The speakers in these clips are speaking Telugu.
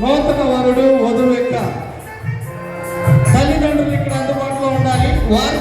నూతన వరుడు వధువు యొక్క తల్లిదండ్రులు ఇక్కడ అందుబాటులో ఉండాలి. వారు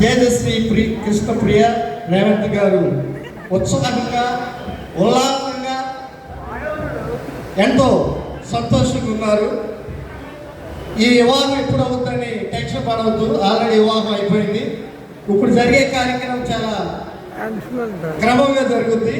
తేజస్వి ప్రి కృష్ణప్రియ రేవంత్ గారు ఉత్సాహంగా ఉల్లాసంగా ఎంతో సంతోషంగా ఉన్నారు. ఈ వివాహం ఎప్పుడు అవుతుందని టెన్షన్ పడవద్దు. ఆల్రెడీ వివాహం అయిపోయింది. ఇప్పుడు జరిగే కార్యక్రమం చాలా క్రమంగా జరుగుద్ది.